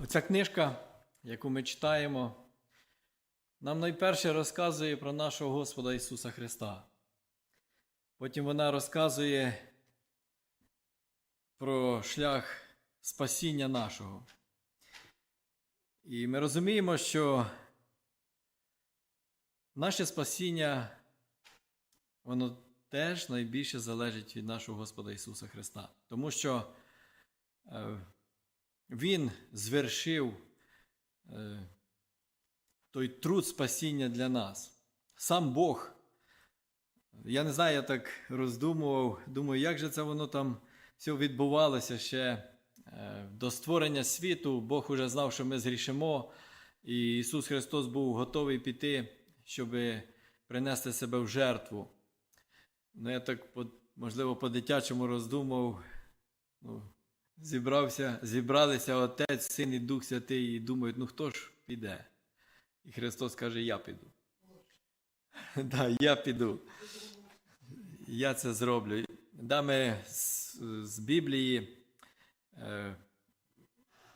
Оця книжка, яку ми читаємо, нам найперше розказує про нашого Господа Ісуса Христа. Потім вона розказує про шлях спасіння нашого. І ми розуміємо, що наше спасіння, воно теж найбільше залежить від нашого Господа Ісуса Христа. Тому що е, Він звершив е, той труд спасіння для нас. Сам Бог. Я не знаю, я так роздумував, думаю, як же це воно там все відбувалося ще е, до створення світу. Бог уже знав, що ми зрішимо, і Ісус Христос був готовий піти, щоб принести себе в жертву. Ну, я так, можливо, по-дитячому роздумав. Ну, зібрався, зібралися Отець, Син і Дух Святий, і думають, ну хто ж піде? І Христос каже, я піду. Да, я піду. Я це зроблю. Да, ми з, з Біблії е,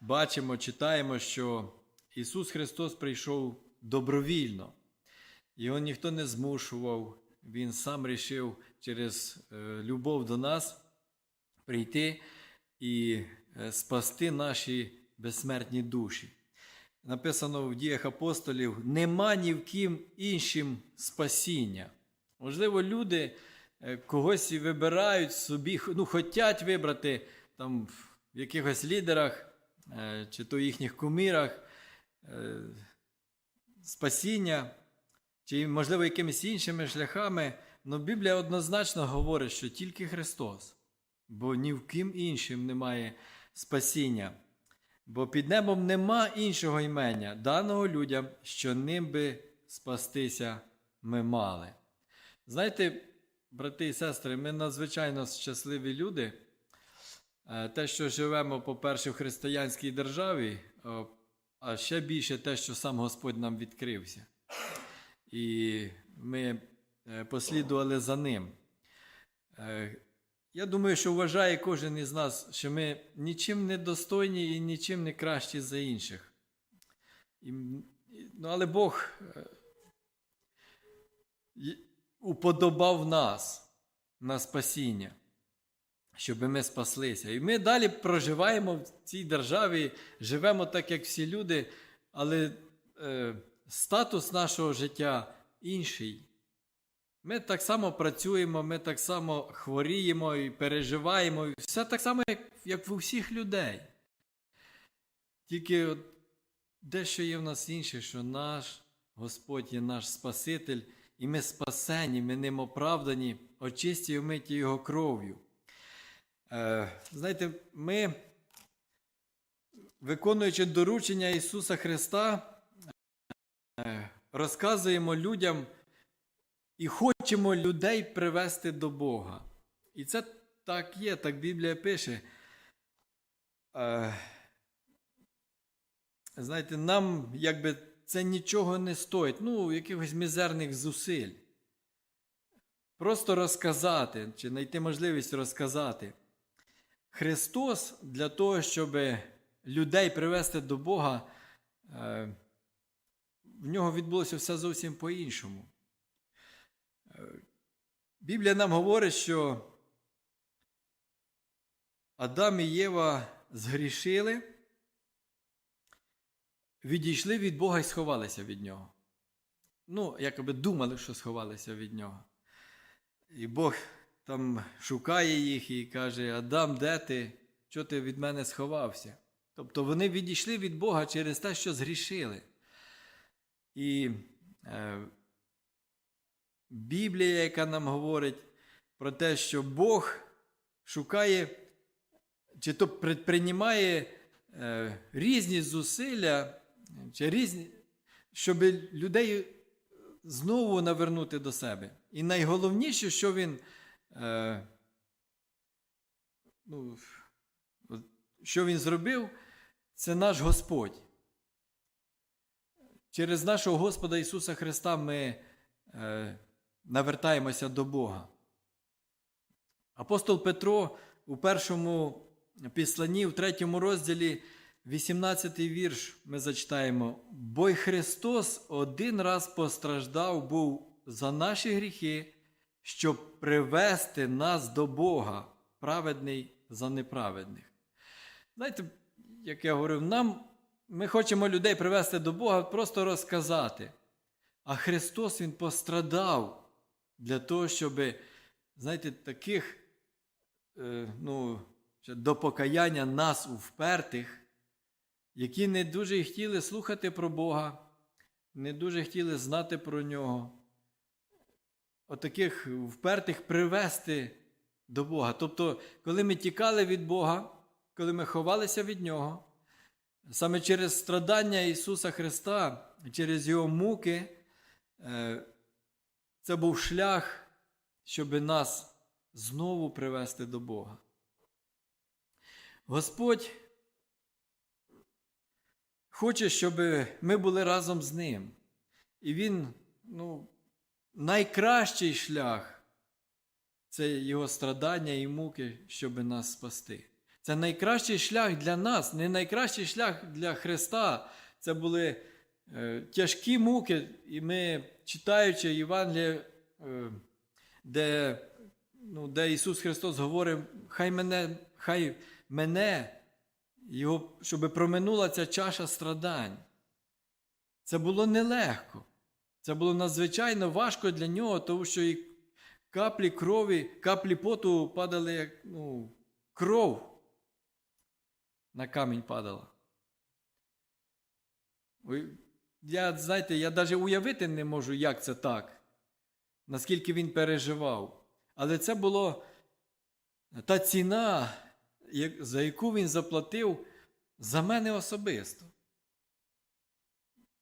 бачимо, читаємо, що Ісус Христос прийшов добровільно. Його ніхто не змушував, Він сам рішив через е, любов до нас прийти і е, спасти наші безсмертні душі. Написано в діях апостолів: нема ні в ким іншим спасіння. Можливо, люди е, когось вибирають собі, ну, хочуть вибрати там в якихось лідерах е, чи то їхніх кумірах спасіння, чи, можливо, якимись іншими шляхами. Але Біблія однозначно говорить, що тільки Христос, бо ні в ким іншим немає спасіння. Бо під небом нема іншого імення, даного людям, що ним би спастися ми мали. Знаєте, брати і сестри, ми надзвичайно щасливі люди. Е, Те, що живемо, по-перше, в християнській державі, а ще більше те, що сам Господь нам відкрився. І ми е, послідували за ним. Я думаю, що вважає кожен із нас, що ми нічим не достойні і нічим не кращі за інших. І, ну, але Бог е, уподобав нас на спасіння, щоб ми спаслися. І ми далі проживаємо в цій державі, живемо так, як всі люди, але е, статус нашого життя інший. Ми так само працюємо, ми так само хворіємо і переживаємо. і Все так само, як, як в усіх людей. Тільки от дещо є в нас інше, що наш Господь є наш Спаситель, і ми спасені, ми ним оправдані, очисті і вмиті Його кров'ю. Е, знаєте, ми, виконуючи доручення Ісуса Христа, е, розказуємо людям і хочемо людей привести до Бога. І це так є, так Біблія пише. Е, знаєте, нам якби це нічого не стоїть, ну, якихось мізерних зусиль. Просто розказати, чи знайти можливість розказати. Христос для того, щоб людей привести до Бога, е, в нього відбулося все зовсім по-іншому. Біблія нам говорить, що Адам і Єва згрішили, відійшли від Бога і сховалися від нього. Ну, якоби думали, що сховалися від нього. І Бог там шукає їх і каже: Адам, де ти? Чого ти від мене сховався? Тобто вони відійшли від Бога через те, що згрішили. І е, Біблія, яка нам говорить про те, що Бог шукає чи то предприймає е, різні зусилля, чи різні, щоб людей знову навернути до себе. І найголовніше, що він, е, ну, що він зробив, це наш Господь. Через нашого Господа Ісуса Христа ми е, навертаємося до Бога. Апостол Петро у першому післанні, в третьому розділі, 18 вірш ми зачитаємо: Бо й Христос один раз постраждав був за наші гріхи, щоб привести нас до Бога, праведний за неправедних. Знаєте, як я говорив, нам ми хочемо людей привести до Бога, просто розказати. А Христос Він пострадав для того, щоб, знаєте, таких е, ну, до покаяння нас впертих, які не дуже хотіли слухати про Бога, не дуже хотіли знати про нього. Отаких впертих привести до Бога. Тобто, коли ми тікали від Бога, коли ми ховалися від Нього, саме через страдання Ісуса Христа, через Його муки, е, це був шлях, щоб нас знову привести до Бога. Господь хоче, щоб ми були разом з Ним. І Він, ну, найкращий шлях це Його страдання і муки, щоб нас спасти. Це найкращий шлях для нас, не найкращий шлях для Христа. Це були тяжкі муки, і ми, читаючи Євангеліє, е, де, ну, де Ісус Христос говорить, хай мене, хай мене, його, щоб проминула ця чаша страдань. Це було нелегко. Це було надзвичайно важко для нього, тому що і каплі крові, каплі поту падали, як ну, кров на камінь падала. Я, знаєте, я навіть уявити не можу, як це так, наскільки він переживав. Але це було та ціна, за яку він заплатив за мене особисто.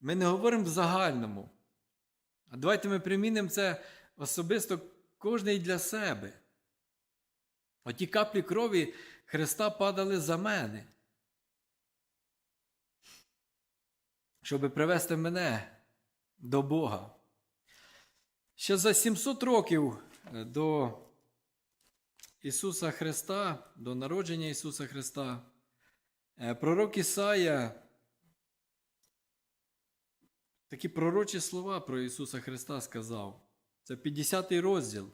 Ми не говоримо в загальному. А давайте ми примінимо це особисто кожний для себе. Оті каплі крові Христа падали за мене. Щоб привести мене до Бога. Ще за 700 років е, до Ісуса Христа, до народження Ісуса Христа, е, пророк Ісая такі пророчі слова про Ісуса Христа сказав. Це 50 й розділ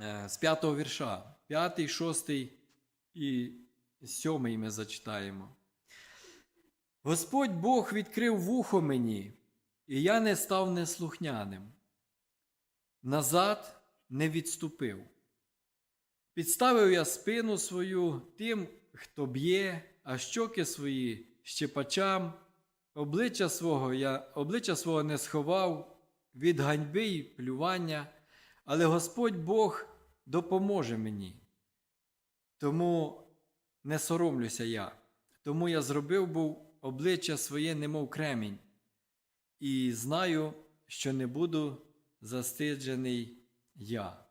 е, з 5 вірша. 5, 6 і 7 ми зачитаємо. Господь Бог відкрив вухо мені, і я не став неслухняним. Назад не відступив. Підставив я спину свою тим, хто б'є, а щоки свої щепачам, обличчя свого я обличчя свого не сховав від ганьби й плювання, але Господь Бог допоможе мені. Тому не соромлюся я, тому я зробив був обличчя своє, немов кремінь, і знаю, що не буду застиджений я.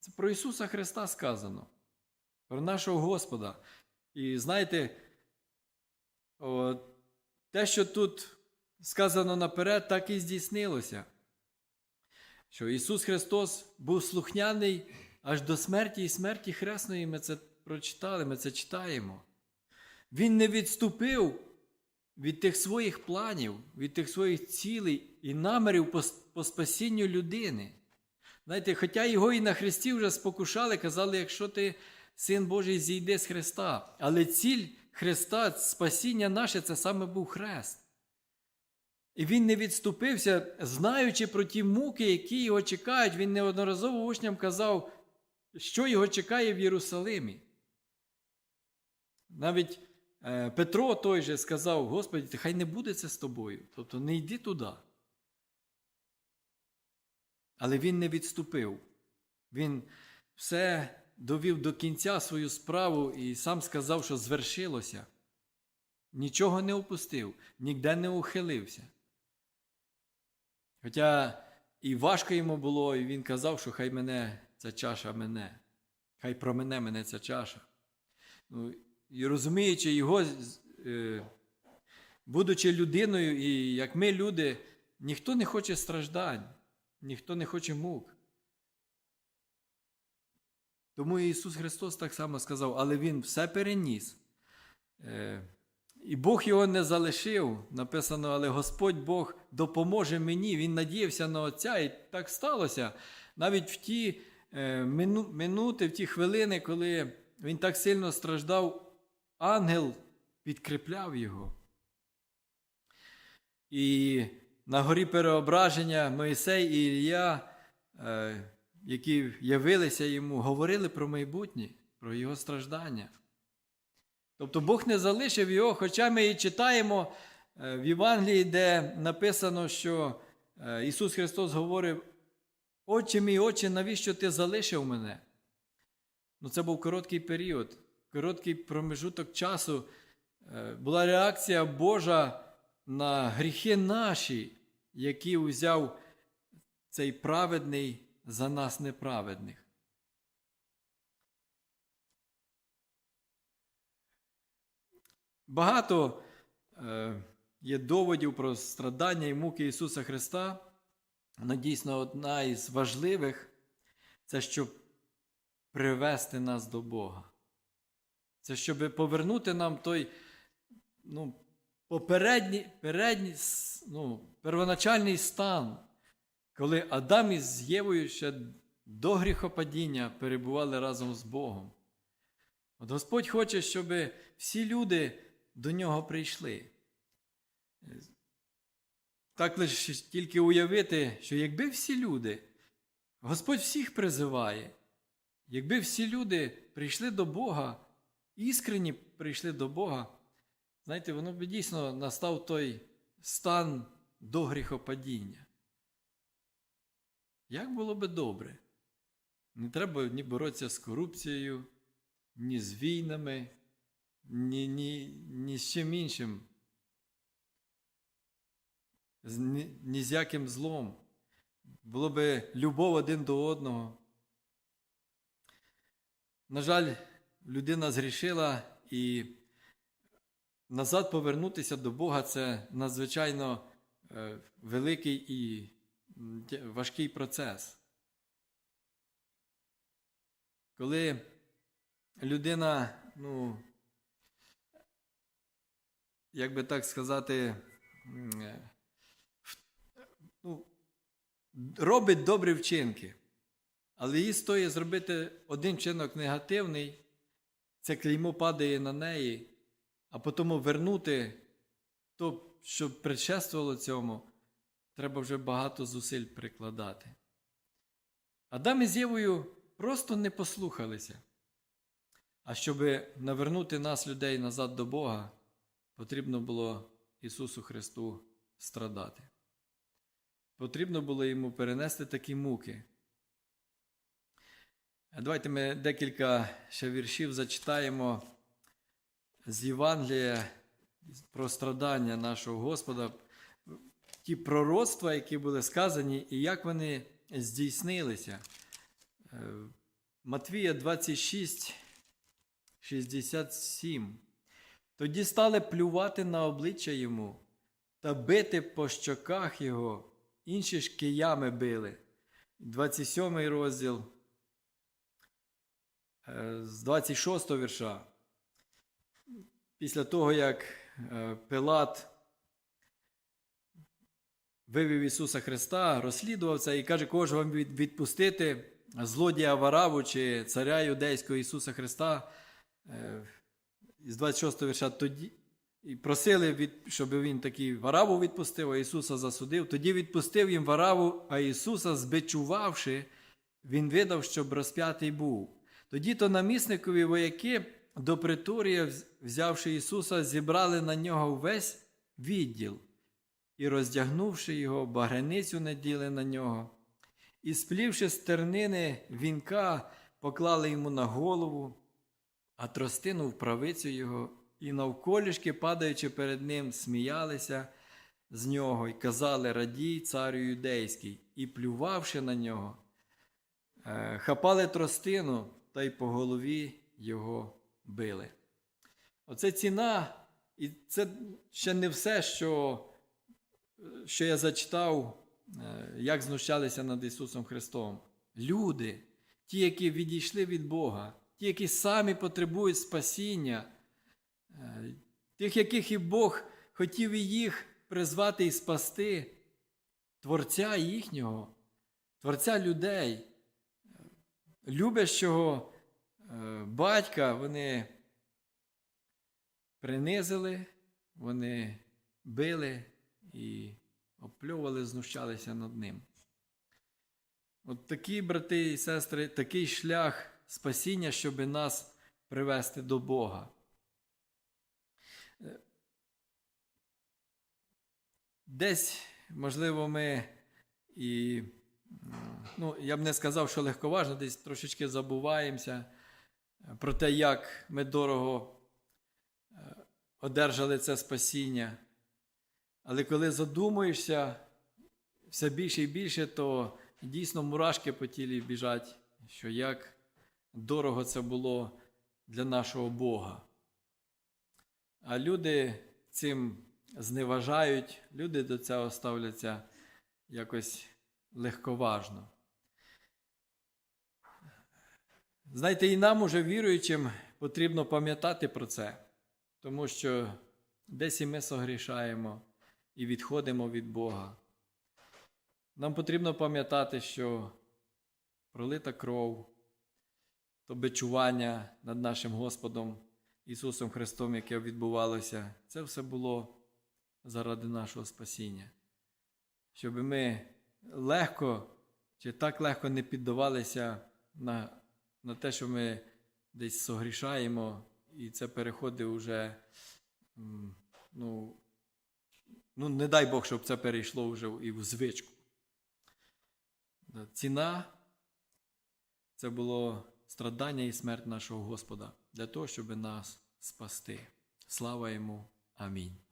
Це про Ісуса Христа сказано, про нашого Господа. І знаєте, о, те, що тут сказано наперед, так і здійснилося. Що Ісус Христос був слухняний аж до смерті і смерті Хресної, ми це прочитали, ми це читаємо. Він не відступив від тих своїх планів, від тих своїх цілей і намірів по, по спасінню людини. Знаєте, хоча його і на Христі вже спокушали, казали, якщо ти син Божий, зійди з Христа. Але ціль Христа, спасіння наше, це саме був Хрест. І він не відступився, знаючи про ті муки, які його чекають. Він неодноразово учням казав, що його чекає в Єрусалимі. Навіть Петро той же сказав: Господи, хай не буде це з тобою. Тобто не йди туди. Але він не відступив. Він все довів до кінця свою справу і сам сказав, що звершилося. Нічого не опустив, ніде не ухилився. Хоча і важко йому було, і він казав, що хай мене ця чаша мене, хай промене мене ця чаша. Ну, і розуміючи його, е, будучи людиною, і як ми люди, ніхто не хоче страждань, ніхто не хоче мук. Тому Ісус Христос так само сказав, але Він все переніс, Е, І Бог його не залишив. Написано, але Господь Бог допоможе мені. Він надіявся на Отця, і так сталося. Навіть в ті е, минути, в ті хвилини, коли він так сильно страждав, ангел підкріпляв його. І на горі переображення Моїсей і Ілля, е, які явилися йому, говорили про майбутнє, про його страждання. Тобто Бог не залишив його, хоча ми і читаємо е, в Євангелії, де написано, що е, Ісус Христос говорив: Отче мій, Отче, навіщо ти залишив мене? Ну, це був короткий період, короткий промежуток часу. Е, Була реакція Божа на гріхи наші, які узяв цей праведний за нас неправедних. Багато е, є доводів про страдання і муки Ісуса Христа. Але дійсно одна із важливих це щоб привести нас до Бога. Це щоб повернути нам той ну, попередній, передній, ну, первоначальний стан, коли Адам із Євою ще до гріхопадіння перебували разом з Богом. От Господь хоче, щоб всі люди до нього прийшли. Так лише тільки уявити, що якби всі люди, Господь всіх призиває, якби всі люди прийшли до Бога, іскренні прийшли до Бога, знаєте, воно б дійсно настав той стан до гріхопадіння. Як було би добре? Не треба ні боротися з корупцією, ні з війнами, ні, ні, ні з чим іншим. Ні, ні з яким злом. Було би любов один до одного. На жаль, людина згрішила і назад повернутися до Бога це надзвичайно е, великий і важкий процес. Коли людина, ну, як би так сказати, е, ну, робить добрі вчинки, але їй стоїть зробити один вчинок негативний, це клеймо падає на неї, а потім вернути то, що предшествувало цьому, треба вже багато зусиль прикладати. Адам із Євою просто не послухалися. А щоб навернути нас, людей, назад до Бога, потрібно було Ісусу Христу страдати. Потрібно було йому перенести такі муки. Давайте ми декілька ще віршів зачитаємо з Євангелія про страдання нашого Господа, ті пророцтва, які були сказані, і як вони здійснилися. Е, Матвія 26, 67. Тоді стали плювати на обличчя йому та бити по щоках його, інші ж киями били. 27 розділ з 26 вірша. Після того, як е, Пилат вивів Ісуса Христа, розслідував це і каже, кого ж вам відпустити злодія Вараву чи царя юдейського Ісуса Христа. Е, З 26 вірша тоді і просили, від, щоб він такий Вараву відпустив, а Ісуса засудив. Тоді відпустив їм Вараву, а Ісуса, збичувавши, він видав, щоб розп'ятий був. Тоді то намісникові вояки до приторія, взявши Ісуса, зібрали на нього весь відділ і, роздягнувши його, багряницю наділи на нього, і, сплівши з тернини вінка, поклали йому на голову, а тростину в правицю його, і навколішки, падаючи перед ним, сміялися з нього і казали Радій, царю юдейський, і, плювавши на нього, е, хапали тростину та й по голові його били. Оце ціна, і це ще не все, що, що я зачитав, е, як знущалися над Ісусом Христом. Люди, ті, які відійшли від Бога, ті, які самі потребують спасіння, е, тих, яких і Бог хотів і їх призвати і спасти, Творця їхнього, Творця людей, любящого е, батька, вони принизили, вони били і оплювали, знущалися над ним. От такі, брати і сестри, такий шлях спасіння, щоб нас привести до Бога. Е, Десь, можливо, ми і, ну, я б не сказав, що легковажно, десь трошечки забуваємося про те, як ми дорого е, одержали це спасіння. Але коли задумуєшся все більше і більше, то дійсно мурашки по тілі біжать, що як дорого це було для нашого Бога. А люди цим зневажають, люди до цього ставляться якось легковажно. Знаєте, і нам, уже віруючим, потрібно пам'ятати про це, тому що десь і ми согрішаємо і відходимо від Бога. Нам потрібно пам'ятати, що пролита кров, то бичування над нашим Господом Ісусом Христом, яке відбувалося, це все було заради нашого спасіння. Щоб ми легко чи так легко не піддавалися на, на те, що ми десь согрішаємо, і це переходить уже, ну, ну, не дай Бог, щоб це перейшло вже і в звичку. Ціна це було страдання і смерть нашого Господа для того, щоб нас спасти. Слава йому. Амінь.